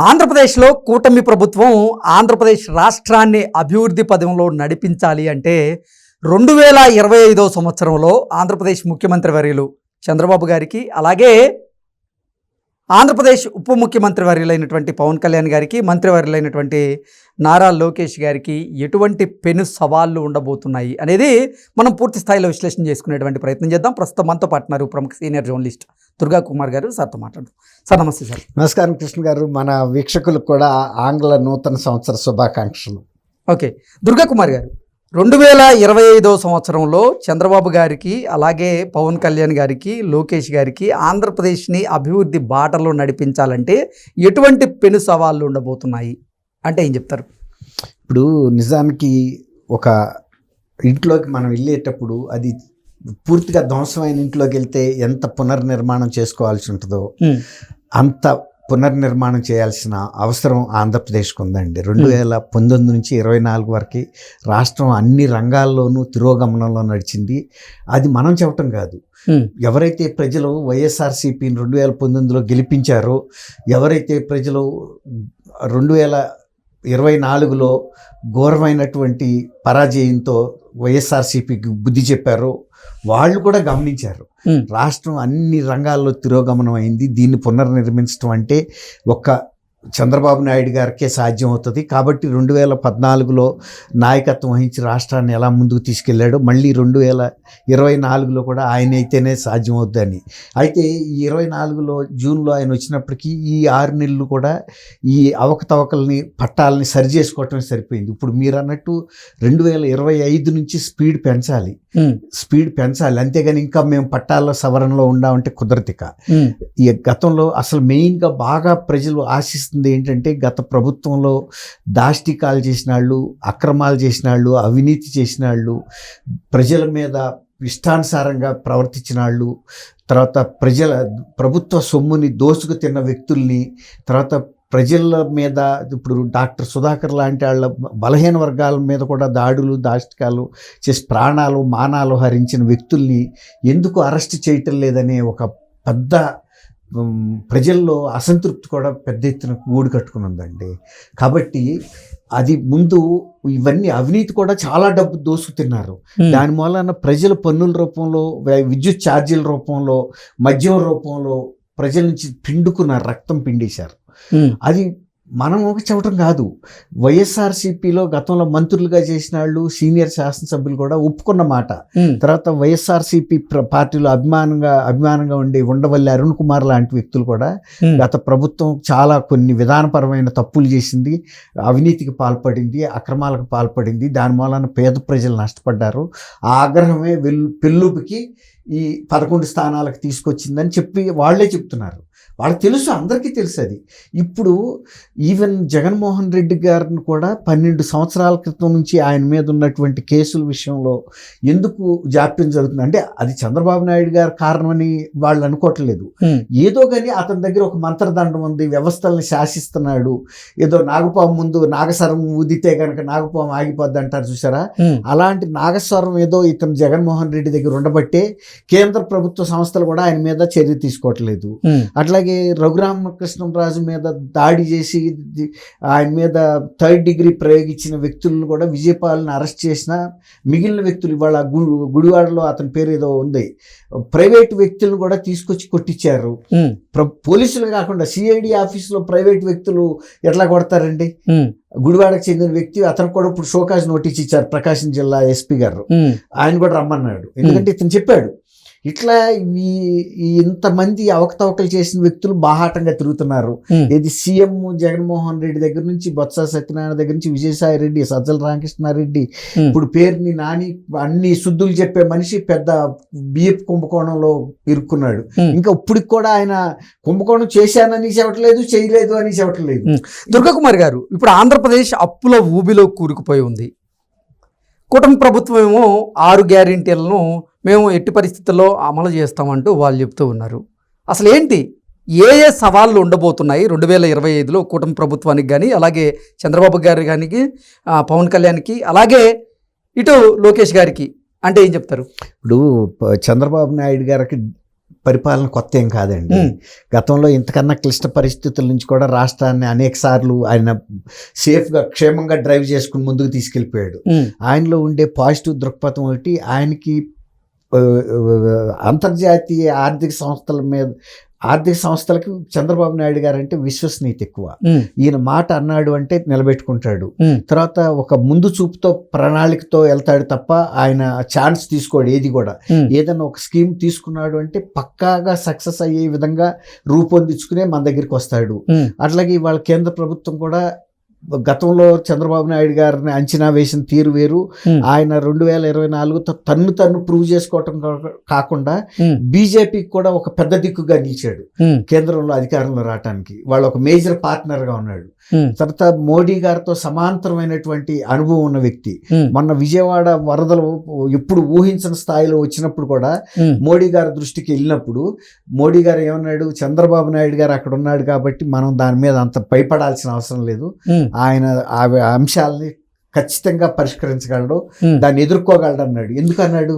ఆంధ్రప్రదేశ్లో కూటమి ప్రభుత్వం ఆంధ్రప్రదేశ్ రాష్ట్రాన్ని అభివృద్ధి పదంలో నడిపించాలి అంటే రెండు వేల ఇరవై ఐదో సంవత్సరంలో ఆంధ్రప్రదేశ్ ముఖ్యమంత్రి వర్యులు చంద్రబాబు గారికి అలాగే ఆంధ్రప్రదేశ్ ఉప ముఖ్యమంత్రి వర్యులైనటువంటి పవన్ కళ్యాణ్ గారికి మంత్రివర్యులైనటువంటి నారా లోకేష్ గారికి ఎటువంటి పెను సవాళ్ళు ఉండబోతున్నాయి అనేది మనం పూర్తి స్థాయిలో విశ్లేషణ చేసుకునేటువంటి ప్రయత్నం చేద్దాం. ప్రస్తుతం మనతో పాటున్నారు ప్రముఖ సీనియర్ జర్నలిస్ట్ దుర్గా కుమార్ గారు. సార్తో మాట్లాడుతాం సార్ నమస్తే సార్. నమస్కారం కృష్ణ గారు. మన వీక్షకులకు కూడా ఆంగ్ల నూతన సంవత్సర శుభాకాంక్షలు. ఓకే. దుర్గా కుమార్ గారు రెండు వేల ఇరవై ఐదో సంవత్సరంలో చంద్రబాబు గారికి అలాగే పవన్ కళ్యాణ్ గారికి లోకేష్ గారికి ఆంధ్రప్రదేశ్ని అభివృద్ధి బాటలో నడిపించాలంటే ఎటువంటి పెను సవాళ్ళు ఉండబోతున్నాయి? అంటే ఏం చెప్తారు? ఇప్పుడు నిజానికి ఒక ఇంట్లోకి మనం వెళ్ళేటప్పుడు అది పూర్తిగా ధ్వంసమైన ఇంట్లోకి వెళ్తే ఎంత పునర్నిర్మాణం చేసుకోవాల్సి ఉంటుందో అంత పునర్నిర్మాణం చేయాల్సిన అవసరం ఆంధ్రప్రదేశ్కి ఉందండి. రెండు వేల పంతొమ్మిది నుంచి ఇరవై నాలుగు వరకు రాష్ట్రం అన్ని రంగాల్లోనూ తిరోగమనంలో నడిచింది. అది మనం చెప్పటం కాదు. ఎవరైతే ప్రజలు వైఎస్ఆర్సీపీని రెండు వేల పంతొమ్మిదిలో గెలిపించారో ఎవరైతే ప్రజలు రెండు వేల ఇరవై నాలుగులో ఘోరమైనటువంటి పరాజయంతో వైఎస్ఆర్సీపీకి బుద్ధి చెప్పారో. వాళ్ళు కూడా గమనించారు. రాష్ట్రం అన్ని రంగాల్లో తిరోగమనం అయింది దీన్ని పునర్నిర్మించడం అంటే ఒక్క చంద్రబాబు నాయుడు గారికే సాధ్యం అవుతుంది కాబట్టి రెండు వేల పద్నాలుగులో నాయకత్వం వహించి రాష్ట్రాన్ని ఎలా ముందుకు తీసుకెళ్ళాడో మళ్ళీ రెండు వేల ఇరవై నాలుగులో కూడా ఆయన అయితేనే సాధ్యం అవుద్దని అయితే ఈ ఇరవై నాలుగులో జూన్లో ఆయన వచ్చినప్పటికీ ఈ ఆరు నెలలు కూడా ఈ అవకతవకల్ని పట్టాలని సరి చేసుకోవటమే సరిపోయింది. ఇప్పుడు మీరు అన్నట్టు రెండు వేల ఇరవై ఐదు నుంచి స్పీడ్ పెంచాలి. స్పీడ్ పెంచాలి. అంతేగాని ఇంకా మేము పట్టాల సవరణలో ఉండామంటే కుదరతిక. ఈ గతంలో అసలు మెయిన్గా బాగా ప్రజలు ఆశిస్తుంది ఏంటంటే గత ప్రభుత్వంలో దాష్టికాలు చేసిన వాళ్ళు అక్రమాలు చేసిన వాళ్ళు అవినీతి చేసిన వాళ్ళు ప్రజల మీద ఇష్టానుసారంగా ప్రవర్తించిన వాళ్ళు తర్వాత ప్రజల ప్రభుత్వ సొమ్ముని దోసుకు తిన్న వ్యక్తుల్ని తర్వాత ప్రజల మీద ఇప్పుడు డాక్టర్ సుధాకర్ లాంటి వాళ్ళ బలహీన వర్గాల మీద కూడా దాడులు దాష్టికాలు చేసి ప్రాణాలు మానాలు హరించిన వ్యక్తుల్ని ఎందుకు అరెస్ట్ చేయటం లేదనే ఒక పెద్ద ప్రజల్లో అసంతృప్తి కూడా పెద్ద ఎత్తున గూడు కట్టుకుని ఉందండి కాబట్టి అది ముందు ఇవన్నీ అవినీతి కూడా చాలా డబ్బు దోసుకు తిన్నారు హ్మ్. దాని మూలన ప్రజల పన్నుల రూపంలో విద్యుత్ ఛార్జీల రూపంలో మద్యం రూపంలో ప్రజల నుంచి పిండుకున్నారు రక్తం పిండేశారు హ్మ్. అది మనం ఒక చెప్పడం కాదు. వైఎస్ఆర్సీపీలో గతంలో మంత్రులుగా చేసిన వాళ్ళు సీనియర్ శాసనసభ్యులు కూడా ఒప్పుకున్న మాట. తర్వాత వైఎస్ఆర్సీపీ ప్ర- పార్టీలో అభిమానంగా అభిమానంగా ఉండే ఉండవల్లి అరుణ్ కుమార్ లాంటి వ్యక్తులు కూడా. గత ప్రభుత్వం చాలా కొన్ని విధానపరమైన తప్పులు చేసింది. అవినీతికి పాల్పడింది అక్రమాలకు పాల్పడింది. దాని మూలన పేద ప్రజలు నష్టపడ్డారు. ఆ ఆగ్రహమే వెల్ పెళ్ళుపుకి ఈ పదకొండు స్థానాలకు తీసుకొచ్చిందని చెప్పి వాళ్ళే చెప్తున్నారు. వాళ్ళకి తెలుసు అందరికీ తెలుసు అది ఇప్పుడు ఈవెన్ జగన్మోహన్ రెడ్డి గారిని కూడా పన్నెండు సంవత్సరాల క్రితం నుంచి ఆయన మీద ఉన్నటువంటి కేసుల విషయంలో ఎందుకు జాప్యం జరుగుతుంది అంటే అది చంద్రబాబు నాయుడు గారి కారణమని వాళ్ళు అనుకోవట్లేదు. ఏదో కానీ అతని దగ్గర ఒక మంత్రదండం ఉంది వ్యవస్థల్ని శాసిస్తున్నాడు ఏదో నాగపాము ముందు నాగస్వరం ఊదితే కనుక నాగపాము ఆగిపోద్ది అంటారు చూసారా. అలాంటి నాగస్వరం ఏదో ఇతను జగన్మోహన్ రెడ్డి దగ్గర ఉండబట్టే కేంద్ర ప్రభుత్వ సంస్థలు కూడా ఆయన మీద చర్య తీసుకోవట్లేదు హ్మ్. అట్లాగే రఘురామకృష్ణరాజు మీద దాడి చేసి ఆయన మీద థర్డ్ డిగ్రీ ప్రయోగించిన వ్యక్తులను కూడా విజయపాలను అరెస్ట్ చేసిన మిగిలిన వ్యక్తులు ఇవాళ గుడివాడలో అతని పేరు ఏదో ఉంది. ప్రైవేట్ వ్యక్తులను కూడా తీసుకొచ్చి కొట్టించారు. పోలీసులు కాకుండా సిఐడి ఆఫీసులో ప్రైవేట్ వ్యక్తులు ఎట్లా కొడతారండి. గుడివాడకు చెందిన వ్యక్తి అతను కూడా ఇప్పుడు షోకాజ్ నోటీస్ ఇచ్చారు ప్రకాశం జిల్లా ఎస్పీ గారు. ఆయన కూడా రమ్మన్నాడు. ఎందుకంటే ఇతను చెప్పాడు ఇట్లా ఈ ఇంతమంది అవకతవకలు చేసిన వ్యక్తులు బాహాటంగా తిరుగుతున్నారు. ఇది సీఎం జగన్మోహన్ రెడ్డి దగ్గర నుంచి బొత్స సత్యనారాయణ దగ్గర నుంచి విజయసాయి రెడ్డి సజ్జల రామకృష్ణారెడ్డి. ఇప్పుడు పేరుని నాని అన్ని శుద్ధులు చెప్పే మనిషి పెద్ద బియ్యపు కుంభకోణంలో ఇరుక్కున్నాడు. ఇంకా ఇప్పటికి కూడా ఆయన కుంభకోణం చేశానని చెప్పట్లేదు చేయలేదు అని చెప్పట్లేదు దుర్గాకుమార్ గారు ఇప్పుడు ఆంధ్రప్రదేశ్ అప్పుల ఊబిలో కూరుకుపోయి ఉంది కూటమి ప్రభుత్వం ఏమో ఆరు గ్యారెంటీలను మేము ఎట్టి పరిస్థితుల్లో అమలు చేస్తామంటూ వాళ్ళు చెప్తూ ఉన్నారు. అసలు ఏంటి? ఏ ఏ సవాళ్ళు ఉండబోతున్నాయి? రెండు వేల ఇరవై ఐదులో కూటమి ప్రభుత్వానికి కానీ అలాగే చంద్రబాబు గారి కానీ పవన్ కళ్యాణ్కి అలాగే ఇటు లోకేష్ గారికి అంటే ఏం చెప్తారు? ఇప్పుడు చంద్రబాబు నాయుడు గారికి పరిపాలన కొత్త ఏం కాదండి గతంలో ఇంతకన్నా క్లిష్ట పరిస్థితుల నుంచి కూడా రాష్ట్రాన్ని అనేక సార్లు ఆయన సేఫ్గా క్షేమంగా డ్రైవ్ చేసుకుని ముందుకు తీసుకెళ్ళిపోయాడు. ఆయనలో ఉండే పాజిటివ్ దృక్పథం ఒకటి ఆయనకి అంతర్జాతీయ ఆర్థిక సంస్థల మీద ఆర్థిక సంస్థలకి చంద్రబాబు నాయుడు గారు అంటే విశ్వసనీయత ఎక్కువ. ఈయన మాట అన్నాడు అంటే నిలబెట్టుకుంటాడు. తర్వాత ఒక ముందు చూపుతో ప్రణాళికతో వెళ్తాడు తప్ప ఆయన ఛాన్స్ తీసుకోడు ఏది కూడా. ఏదైనా ఒక స్కీమ్ తీసుకున్నాడు అంటే పక్కాగా సక్సెస్ అయ్యే విధంగా రూపొందించుకునే మన దగ్గరికి వస్తాడు. అట్లాగే ఇవాళ కేంద్ర ప్రభుత్వం కూడా గతంలో చంద్రబాబు నాయుడు గారిని అంచనా వేసిన తీరు వేరు. ఆయన రెండు వేల ఇరవై నాలుగు తన్ను తన్ను ప్రూవ్ చేసుకోవటం కాకుండా బీజేపీకి కూడా ఒక పెద్ద దిక్కుగా నిలిచాడు కేంద్రంలో అధికారంలో రావటానికి. వాళ్ళు ఒక మేజర్ పార్ట్నర్గా ఉన్నాడు. ఉమ్, తర్వాత మోడీ గారితో సమాంతరమైనటువంటి అనుభవం ఉన్న వ్యక్తి. మొన్న విజయవాడ వరదలు ఎప్పుడు ఊహించిన స్థాయిలో వచ్చినప్పుడు కూడా మోడీ గారి దృష్టికి వెళ్ళినప్పుడు మోడీ గారు ఏమన్నాడు చంద్రబాబు నాయుడు గారు అక్కడ ఉన్నాడు కాబట్టి మనం దాని మీద అంత భయపడాల్సిన అవసరం లేదు. ఆయన ఆ అంశాలని ఖచ్చితంగా పరిష్కరించగలడు దాన్ని ఎదుర్కోగలడు అన్నాడు. ఎందుకు అన్నాడు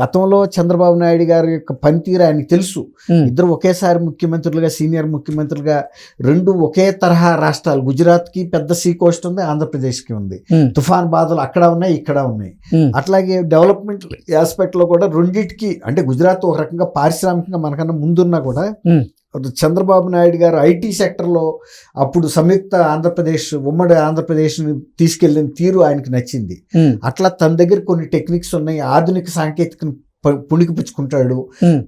గతంలో చంద్రబాబు నాయుడు గారి యొక్క పనితీరు ఆయనకి తెలుసు. ఇద్దరు ఒకేసారి ముఖ్యమంత్రులుగా సీనియర్ ముఖ్యమంత్రులుగా రెండు ఒకే తరహా రాష్ట్రాలు గుజరాత్కి పెద్ద సీ కోస్ట్ ఉంది ఆంధ్రప్రదేశ్కి ఉంది. ఉమ్, తుఫాన్ బాధలు అక్కడ ఉన్నాయి ఇక్కడ ఉన్నాయి. అట్లాగే డెవలప్మెంట్ ఆస్పెక్ట్లో కూడా రెండింటికి అంటే గుజరాత్ ఒక రకంగా పారిశ్రామికంగా మనకన్నా ముందున్నా కూడా. చంద్రబాబు నాయుడు గారు ఐటీ సెక్టర్లో అప్పుడు సంయుక్త ఆంధ్రప్రదేశ్ ఉమ్మడి ఆంధ్రప్రదేశ్ని తీసుకెళ్ళిన తీరు ఆయనకి నచ్చింది. అట్లా తన దగ్గర కొన్ని టెక్నిక్స్ ఉన్నాయి ఆధునిక సాంకేతికను పుణికిపుచ్చుకుంటాడు.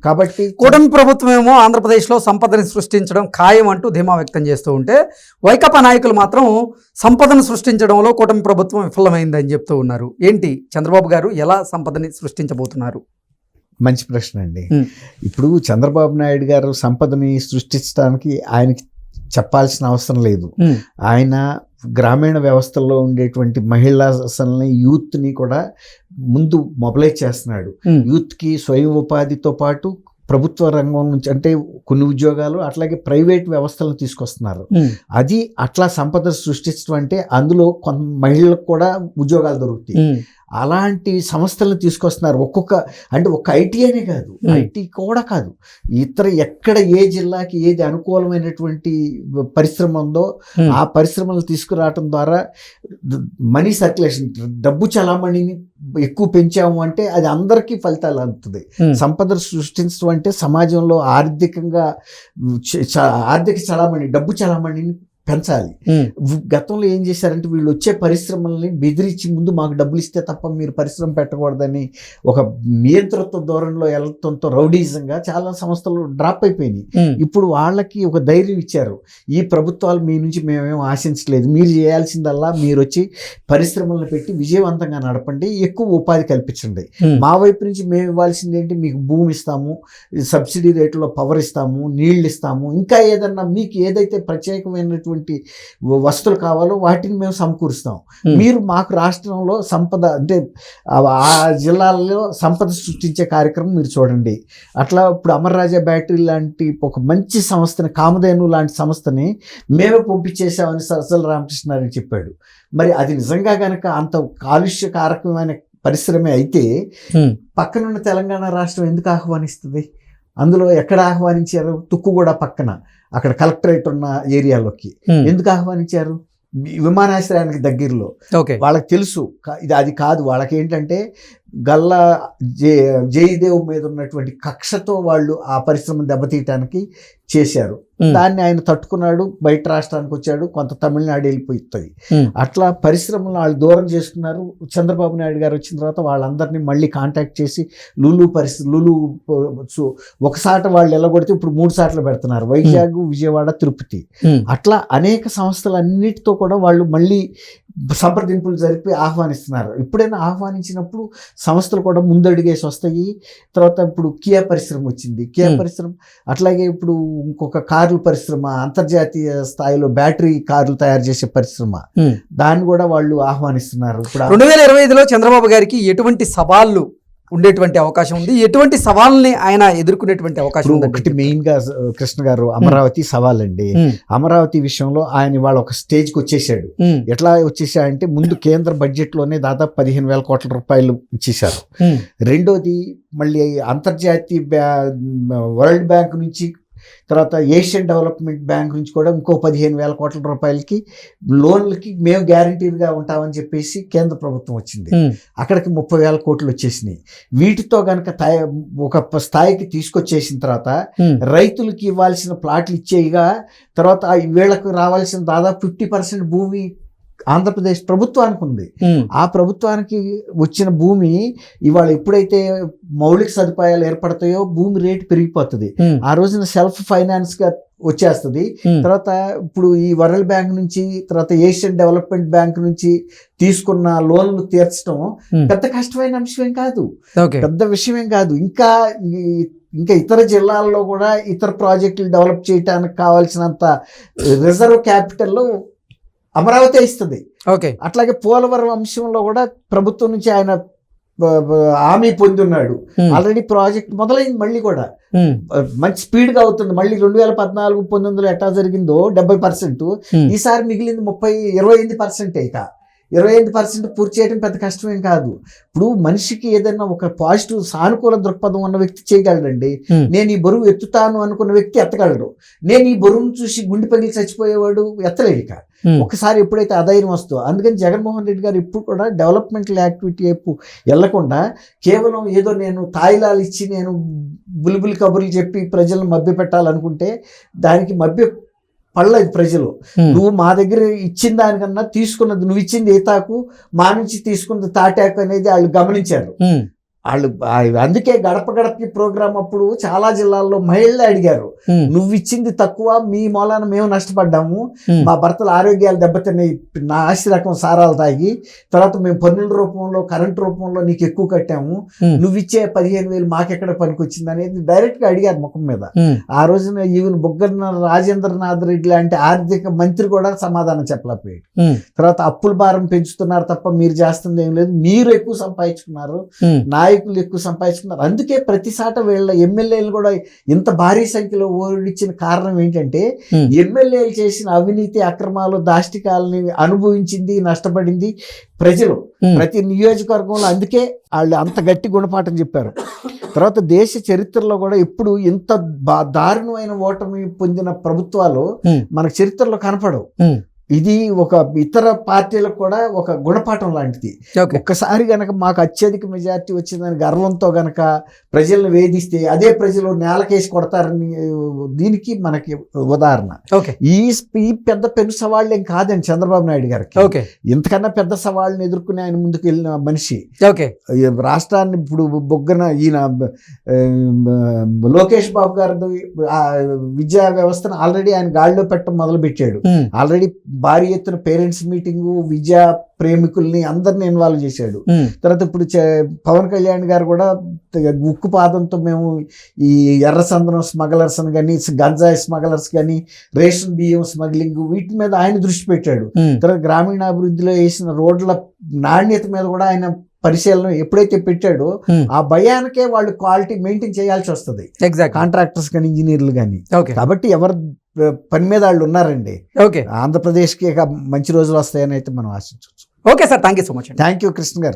కాబట్టి కూటమి ప్రభుత్వం ఏమో ఆంధ్రప్రదేశ్లో సంపదని సృష్టించడం ఖాయం అంటూ ధీమా వ్యక్తం చేస్తూ ఉంటే వైకాపా నాయకులు మాత్రం సంపదను సృష్టించడంలో కూటమి ప్రభుత్వం విఫలమైందని చెప్తూ ఉన్నారు. ఏంటి చంద్రబాబు గారు ఎలా సంపదని సృష్టించబోతున్నారు? మంచి ప్రశ్న అండి. ఇప్పుడు చంద్రబాబు నాయుడు గారు సంపదని సృష్టించడానికి ఆయనకి చెప్పాల్సిన అవసరం లేదు. ఆయన గ్రామీణ వ్యవస్థల్లో ఉండేటువంటి మహిళలని యూత్ని కూడా ముందు మొబలైజ్ చేస్తున్నాడు. ఉమ్, యూత్కి స్వయం ఉపాధితో పాటు ప్రభుత్వ రంగం నుంచి అంటే కొన్ని ఉద్యోగాలు అట్లాగే ప్రైవేట్ వ్యవస్థలను తీసుకొస్తున్నారు. అది అట్లా సంపద సృష్టించడం అంటే అందులో కొంత మహిళలకు కూడా ఉద్యోగాలు దొరుకుతాయి. అలాంటి సంస్థలను తీసుకొస్తున్నారు. ఒక్కొక్క అంటే ఒక ఐటీ అనే కాదు. ఐటీ కూడా కాదు. ఇతర ఎక్కడ ఏ జిల్లాకి ఏది అనుకూలమైనటువంటి పరిశ్రమ ఉందో ఆ పరిశ్రమలు తీసుకురావటం ద్వారా మనీ సర్క్యులేషన్ డబ్బు చలామణిని ఎక్కువ పెంచాము అంటే అది అందరికీ ఫలితాలు అందుతుంది. సంపద సృష్టించడం అంటే సమాజంలో ఆర్థికంగా ఆర్థిక చలామణి డబ్బు చలామణిని పెంచాలి. గతంలో ఏం చేశారంటే వీళ్ళు వచ్చే పరిశ్రమల్ని బెదిరించి ముందు మాకు డబ్బులు ఇస్తే తప్ప మీరు పరిశ్రమ పెట్టకూడదని ఒక నియంత్రిత ధోరణిలో వెళ్ళటంతో రౌడీజంగా చాలా సంస్థలు డ్రాప్ అయిపోయినాయి. ఇప్పుడు వాళ్ళకి ఒక ధైర్యం ఇచ్చారు. ఈ ప్రభుత్వాలు మీ నుంచి మేమేం ఆశించలేదు. మీరు చేయాల్సిందల్లా మీరు వచ్చి పరిశ్రమలను పెట్టి విజయవంతంగా నడపండి. ఎక్కువ ఉపాధి కల్పించండి. మా వైపు నుంచి మేము ఇవ్వాల్సింది ఏంటి? మీకు భూమి ఇస్తాము సబ్సిడీ రేట్లో పవర్ ఇస్తాము నీళ్ళు ఇస్తాము. ఇంకా ఏదన్నా మీకు ఏదైతే ప్రత్యేకమైనటువంటి వస్తువులు కావాలో వాటిని మేము సమకూరుస్తాం. ఉమ్, మీరు మాకు రాష్ట్రంలో సంపద అంటే ఆ జిల్లాల్లో సంపద సృష్టించే కార్యక్రమం మీరు చూడండి. అట్లా ఇప్పుడు అమర్రాజా బ్యాటరీ లాంటి ఒక మంచి సంస్థని కామధేను లాంటి సంస్థని మేమే పంపించేసామని సరసల రామకృష్ణారెడ్డి చెప్పాడు. మరి అది నిజంగా కనుక అంత కాలుష్యకారకమైన పరిశ్రమ అయితే ఉమ్, పక్కనున్న తెలంగాణ రాష్ట్రం ఎందుకు ఆహ్వానిస్తుంది? అందులో ఎక్కడ ఆహ్వానించారు? తుక్కుగూడ పక్కన. అక్కడ కలెక్టరేట్ ఉన్న ఏరియాలోకి. ఎందుకు ఆహ్వానించారు? విమానాశ్రయానికి దగ్గరలో. ఓకే. వాళ్ళకి తెలుసు. ఇది అది కాదు. వాళ్ళకి ఏంటంటే గల్లా జే జయదేవ్ మీద ఉన్నటువంటి కక్షతో వాళ్ళు ఆ పరిశ్రమను దెబ్బతీయటానికి చేశారు. దాన్ని ఆయన తట్టుకున్నాడు బయట రాష్ట్రానికి వచ్చాడు కొంత తమిళనాడు వెళ్ళిపోతుంది అట్లా పరిశ్రమలు వాళ్ళు దూరం చేసుకున్నారు. చంద్రబాబు నాయుడు గారు వచ్చిన తర్వాత వాళ్ళందరినీ మళ్ళీ కాంటాక్ట్ చేసి లులు పరిస్థితి లులు ఒకసాట వాళ్ళు ఎల్లగొడితే ఇప్పుడు మూడు సార్లు పెడుతున్నారు. వైజాగ్ విజయవాడ తిరుపతి. అట్లా అనేక సంస్థలన్నిటితో కూడా వాళ్ళు మళ్ళీ సంప్రదింపులు జరిపి ఆహ్వానిస్తున్నారు. ఎప్పుడైనా ఆహ్వానించినప్పుడు సంస్థలు కూడా ముందడుగేసి వస్తాయి. తర్వాత ఇప్పుడు కియా పరిశ్రమ వచ్చింది. కియా. పరిశ్రమ అట్లాగే ఇప్పుడు ఇంకొక కార్ల పరిశ్రమ అంతర్జాతీయ స్థాయిలో బ్యాటరీ కార్లు తయారు చేసే పరిశ్రమ. దాన్ని కూడా వాళ్ళు ఆహ్వానిస్తున్నారు. ఇప్పుడు రెండు వేల ఇరవై ఐదులో చంద్రబాబు గారికి ఎటువంటి సవాళ్ళు ఉండేటువంటి అవకాశం ఉంది. ఎటువంటి సవాల్ని ఆయన ఎదుర్కొనేటువంటి అవకాశం ఒకటి మెయిన్గా కృష్ణ గారు అమరావతి సవాల్ అండి అమరావతి విషయంలో ఆయన ఇవాళ ఒక స్టేజ్కి వచ్చేసాడు ఎట్లా వచ్చేసాడంటే ముందు కేంద్ర బడ్జెట్లోనే దాదాపు పదిహేను వేల కోట్ల రూపాయలు ఇచ్చేశారు. రెండోది మళ్ళీ అంతర్జాతీయ వరల్డ్ బ్యాంక్ నుంచి తర్వాత ఏషియన్ డెవలప్మెంట్ బ్యాంక్ నుంచి కూడా ఇంకో పదిహేను వేల కోట్ల రూపాయలకి లోన్లకి మేము గ్యారంటీగా ఉంటామని చెప్పేసి కేంద్ర ప్రభుత్వం వచ్చింది. అక్కడికి ముప్పై వేల కోట్లు వచ్చేసినాయి. వీటితో గనక తయ- ఒక స్థాయికి తీసుకొచ్చేసిన తర్వాత రైతులకి ఇవ్వాల్సిన ప్లాట్లు ఇచ్చేయగా తర్వాత వీళ్ళకు రావాల్సిన దాదాపు ఫిఫ్టీ పర్సెంట్ భూమి ఆంధ్రప్రదేశ్ ప్రభుత్వానికి ఉంది. ఆ ప్రభుత్వానికి వచ్చిన భూమి ఇవాళ ఎప్పుడైతే మౌలిక సదుపాయాలు ఏర్పడతాయో భూమి రేటు పెరిగిపోతుంది. ఆ రోజున సెల్ఫ్ ఫైనాన్స్గా వచ్చేస్తుంది తర్వాత ఇప్పుడు ఈ వరల్డ్ బ్యాంక్ నుంచి తర్వాత ఏషియన్ డెవలప్మెంట్ బ్యాంక్ నుంచి తీసుకున్న లోన్లు తీర్చడం పెద్ద కష్టమైన అంశం కాదు. పెద్ద విషయమేం కాదు. ఇంకా ఇంకా ఇతర జిల్లాల్లో కూడా ఇతర ప్రాజెక్టులు డెవలప్ చేయడానికి కావాల్సినంత రిజర్వ్ క్యాపిటల్ అమరావతి ఇస్తుంది. ఓకే. అట్లాగే పోలవరం అంశంలో కూడా ప్రభుత్వం నుంచి ఆయన హామీ పొంది ఉన్నాడు ఆల్రెడీ ప్రాజెక్ట్ మొదలైంది మళ్ళీ కూడా. మంచి స్పీడ్గా అవుతుంది. మళ్ళీ రెండు వేల పద్నాలుగు పంతొమ్మిదిలో ఎట్లా జరిగిందో డెబ్బై పర్సెంట్. ఈసారి మిగిలింది ముప్పై ఇరవై ఎనిమిది పర్సెంట్ ఇక. ఇరవై ఎనిమిది పర్సెంట్ పూర్తి చేయడం పెద్ద కష్టమేం కాదు. ఇప్పుడు మనిషికి ఏదైనా ఒక పాజిటివ్ సానుకూల దృక్పథం ఉన్న వ్యక్తి చేయగలడండి. నేను ఈ బరువు ఎత్తుతాను అనుకున్న వ్యక్తి ఎత్తగలడు. నేను ఈ బరువును చూసి గుండె పగిలి చచ్చిపోయేవాడు ఎత్తలేడు ఇక ఒకసారి ఎప్పుడైతే అధైర్యం వస్తుందో అందుకని జగన్మోహన్ రెడ్డి గారు ఇప్పుడు కూడా డెవలప్మెంటల్ యాక్టివిటీ వైపు వెళ్ళకుండా కేవలం ఏదో నేను తాయిలాలు ఇచ్చి నేను బులిబులి కబుర్లు చెప్పి ప్రజలను మభ్య పెట్టాలనుకుంటే దానికి మభ్య పడలేదు ప్రజలు. నువ్వు మా దగ్గర ఇచ్చిన దానికన్నా తీసుకున్నది నువ్వు ఇచ్చింది ఏతాకు మా నుంచి తీసుకున్నది తాటాకు అనేది వాళ్ళు గమనించారు. వాళ్ళు అందుకే గడప గడపకి ప్రోగ్రాం అప్పుడు చాలా జిల్లాల్లో మహిళలు అడిగారు. నువ్వు ఇచ్చింది తక్కువ మీ మూలాన మేము నష్టపడ్డాము. మా భర్తల ఆరోగ్యాలు దెబ్బతిన్నాయి నా ఆస్తి రకం సారాలు తాగి తర్వాత మేము పన్నుల రూపంలో కరెంట్ రూపంలో నీకు ఎక్కువ కట్టాము. నువ్వు ఇచ్చే పదిహేను వేలు మాకెక్కడ పనికొచ్చింది? అనేది డైరెక్ట్గా అడిగారు ముఖం మీద. ఆ రోజున ఈవెన్ బుగ్గన రాజేంద్రనాథ్ రెడ్డి లాంటి ఆర్థిక మంత్రి కూడా సమాధానం చెప్పలేకపోయాడు. తర్వాత అప్పుల భారం పెంచుతున్నారు తప్ప మీరు చేస్తుంది ఏం లేదు. మీరు ఎక్కువ సంపాదించుకున్నారు. నాయకులు ఎక్కువ సంపాదించుకున్నారు. అందుకే ప్రతిసాట వీళ్ళ ఎమ్మెల్యేలు కూడా ఇంత భారీ సంఖ్యలో ఓడిచ్చిన కారణం ఏంటంటే ఎమ్మెల్యేలు చేసిన అవినీతి అక్రమాలు దాష్టికాలని అనుభవించింది నష్టపడింది ప్రజలు. ప్రతి నియోజకవర్గంలో అందుకే వాళ్ళు అంత గట్టి గుణపాఠం చెప్పారు. తర్వాత దేశ చరిత్రలో కూడా ఎప్పుడు ఇంత దారుణమైన ఓటమి పొందిన ప్రభుత్వాలు మనకు చరిత్రలో కనపడవు. ఇది ఒక ఇతర పార్టీలకు కూడా ఒక గుణపాఠం లాంటిది. ఒక్కసారి గనక మాకు అత్యధిక మెజార్టీ వచ్చిందని గర్వంతో గనక ప్రజలను వేధిస్తే అదే ప్రజలు నేలకేసి కొడతారని దీనికి మనకి ఉదాహరణ. ఈ ఈ పెద్ద పెను సవాళ్ళు ఏం కాదండి చంద్రబాబు నాయుడు గారికి. ఓకే. ఇంతకన్నా పెద్ద సవాళ్ళని ఎదుర్కొని ఆయన ముందుకు వెళ్ళిన మనిషి. రాష్ట్రాన్ని ఇప్పుడు బొగ్గన ఈయన లోకేష్ బాబు గారి విద్యా వ్యవస్థను ఆల్రెడీ ఆయన గాడిలో పెట్టడం మొదలు పెట్టాడు ఆల్రెడీ భారీ ఎత్తున పేరెంట్స్ మీటింగు విద్యా ప్రేమికుల్ని అందరిని ఇన్వాల్వ్ చేశాడు. తర్వాత ఇప్పుడు పవన్ కళ్యాణ్ గారు కూడా ఉక్కు పాదంతో మేము ఈ ఎర్ర సందనం స్మగ్లర్స్ అని కానీ గంజాయి స్మగ్లర్స్ కానీ రేషన్ బియ్యం స్మగ్లింగ్ వీటి మీద ఆయన దృష్టి పెట్టాడు. తర్వాత గ్రామీణాభివృద్ధిలో వేసిన రోడ్ల నాణ్యత మీద కూడా ఆయన పరిశీలన ఎప్పుడైతే పెట్టాడో ఆ భయానికే వాళ్ళు క్వాలిటీ మెయింటైన్ చేయాల్సి వస్తుంది. ఎగ్జాక్ట్ కాంట్రాక్టర్స్ కానీ ఇంజనీర్లు కానీ. ఓకే కాబట్టి ఎవరు పని మీద వాళ్ళు ఉన్నారండి. ఓకే ఆంధ్రప్రదేశ్కి మంచి రోజులు వస్తాయని అయితే మనం ఆశించవచ్చు. Okay sir thank you so much thank you Krishna garu